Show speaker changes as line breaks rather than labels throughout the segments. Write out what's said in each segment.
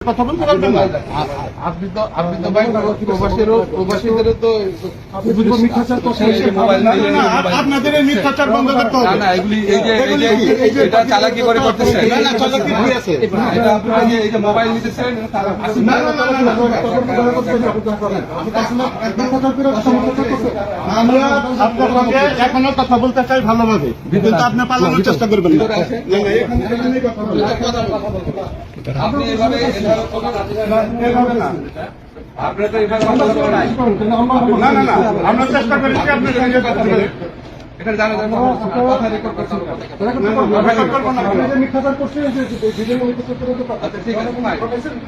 কথা বলতে পারবেন না
আপনি তো আপনি তো ভাই প্রবাসীরও প্রবাসীদেরও তো
মিথ্যাচার করছেন
এই মোবাইল
না,
নিয়ে-
না, আপ- আপনাদের মিথ্যাচার বন্ধ করতে হবে
না এগুলি এই যে এই যে
কি? এই যে-
এটা চালাকি করে করতেছেন
না, না, চালাকি কি আছে?
এটা আপনারা যে এই যে মোবাইল নিতেছেন
না, না, না, না, না, আমরা আপনার সঙ্গে এখনও কথা বলতে চাই ভালোভাবে কিন্তু আপনি পালানোর চেষ্টা করবেন না।
আপনি এভাবে এভাবে
এভাবে না।
আপনারা তো নাই।
না, না, না, আমরা চেষ্টা করেছি বলে
এখানে জানা যায় কথা রেকর্ড করছেন
রেকর্ড করব না।
আচ্ছা ঠিক আছে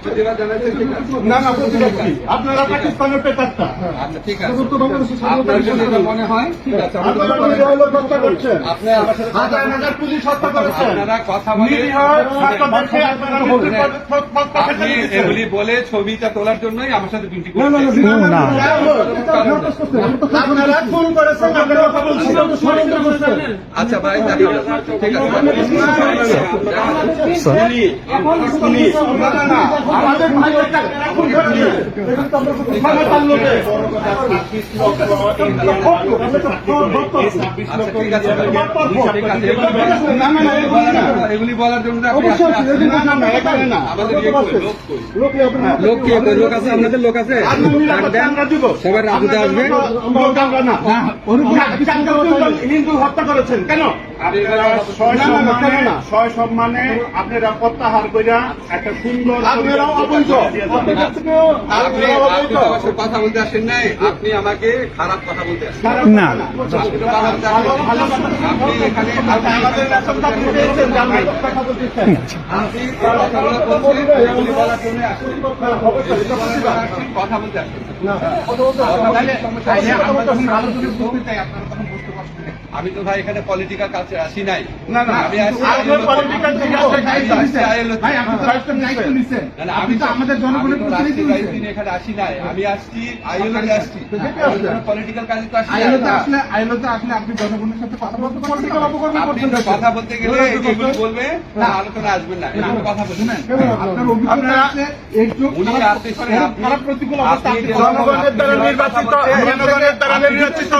প্রতিবাদ জানাচ্ছেন ঠিক আছে।
না না প্রতিবাদ কি? আপনারা পাকিস্তানের পেপারটা।
আচ্ছা ঠিক আছে। আপনার যদি মনে হয় ঠিক আছে
আপনারা পুলিশ হলো হত্যা করছেন।
আপনি আমার সাথে
হাজার হাজার পুলিশ হত্যা করেছেন।
আপনারা কথা বলে
নিরীহ ছাত্রদেরকে আপনারা মৃত্যুর পথে পথ- পথ পথে
আপনি এগুলি বলে ছবিটা তোলার জন্যই আমার সাথে
না,
করছেন
না, না, না, আপনারা খুন করেছেন আপনারা কথা বলছেন ষড়যন্ত্র করছেন
আচ্ছা ভাই। ঠিক আছে। আচ্ছা ঠিক আছে ভাই। ঠিক আছে
না, না, না, এগুলি
বলার জন্য ইয়ে লোক কই?
লোক আপনার-
লোক কি আছে আপনাদের লোক আছে। সবাই রাজুতে আসবে।
হিন্দু হত্যা করেছেন কেন
ছয় সম্মানে আপনারা প্রত্যাহার কইরা একটা সুন্দর
আপনারাও অবৈধ
কথা বলতে আসেন নাই আপনি আমাকে খারাপ কথা বলতে আসেন
না
আপনি এখানে
কথা বলতে
আসেন, কথা বলতে আসেন আমি তো ভাই এখানে পলিটিক্যাল কাছে আসি নাই।
না, না,
আমি তে। আমাদের জনগণের প্রতিনিধি এখানে আসি নাই। আমি আসছি আসছি। পলিটিক্যাল কাজে তো আসি নাই। আপনি তো কথা বলতে গেলে এগুলো বলবে? না আলোচনা আসবেন না। কথা বলবেন
আপনারা
উনি আসতেছেন আপনি আপনি যে-
জনগণের দ্বারা নির্বাচিত জনগণের দ্বারা নির্বাচিত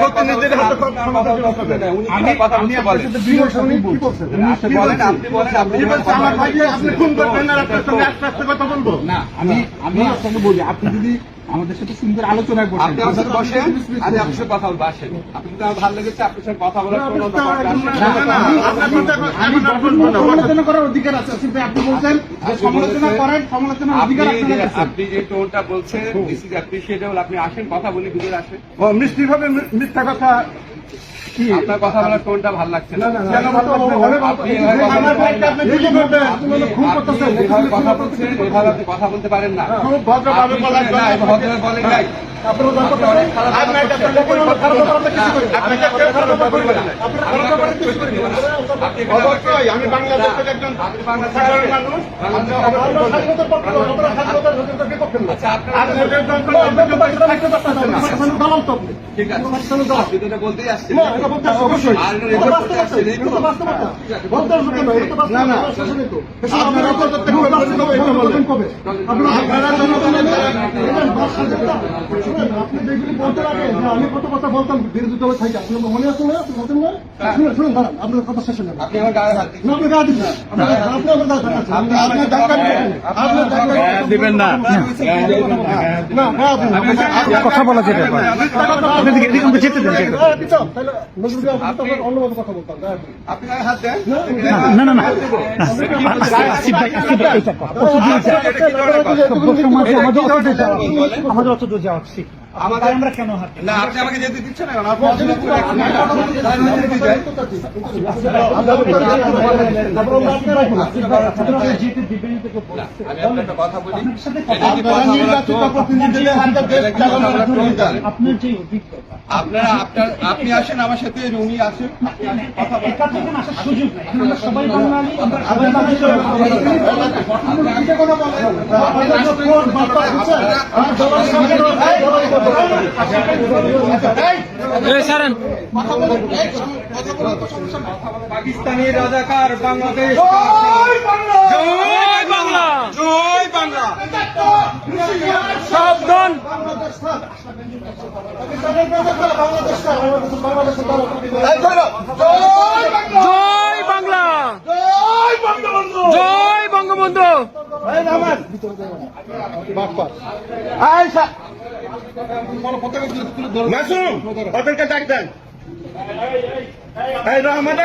প্রতিনিধিদের
বলছেন,
হাতে
আপনি
আমি আমি আপনাকে বলি যদি আমাদের সাথে সুন্দর আলোচনায় বসেন
আপনি আমার সাথে বসেন আমি আপনার সাথে কথা বলব আসেন। আপনি কিন্তু আমার ভালো লেগেছে আপনার সাথে কথা বলার কোনো
সমালোচনা করার অধিকার আছে ভাই আপনি বলছেন যে সমালোচনা করেন সমালোচনার অধিকার আপনার আছে
আপনি যে টোনটা বলছেন দিস ইজ অ্যাপ্রিসিয়েটেবল আপনি আসেন কথা বলি ভিতরে আসেন।
ও মিষ্টি ভাবে মিথ্যা কথা
আপনার কথা বলার টোনটা ভালো লাগছে না? আপনি কথা বলছেন কথা বলতে পারেন না বলেন নাই আমি
বাংলাদেশের একজন সাধারণ মানুষ।
আচ্ছা।
মানে।
ঠিক আছে বলতেই আসছেন
আপনি যেগুলি বলতে লাগে আমি কত কথা বলতাম বিরোধী দলে থাকি আপনার মনে আছে না আপনি বলতেন না শুনুন শুনুন দাঁড়ান আপনার কথা শেষ হয়ে
আপনি আমার গায়ে হাত দিন।
না, আপনি গায়ে দিন আপনি আপনি আমার গায়ে দেখাচ্ছেন। আপনি ধাক্কা দিবেন। আপনার ধাক্কা দিবেন না। না, গায়ে দিন না।
কথা বলা যেতে পারে আপনি এদিকে এদিকে যেতে দেন
তাহলে
না না না আমাদের অত দূর যাওয়া উচিত। আমাদের আমরা কেন
না আপনি আমাকে যেতে দিচ্ছেন না আমি আপনার কথা বলি
আপনার
আপনি আসেন আমার সাথে উনি আসেন আপনি আসেন, কথা বলেন।
এখান থেকে আসার সুযোগ নেই। এখন আমরা সবাই বাঙালি আমরা সবাই বাঙালি।
আপনাদের যে ফোন বার্তা দিচ্ছে, আর জবাব সঙ্গে
পাকিস্তানি রাজাকার বাংলাদেশ।
জয় বাংলা।
জয় বাংলা।
সাবধান।
বাংলাদেশ থাক। পাকিস্তানের রাজাকার বাংলাদেশ থাক। বাংলাদেশের দ্বারা
জয় বাংলা। জয় বঙ্গবন্ধু।
মাসুম ওদেরকে ডাক দেন। রহমান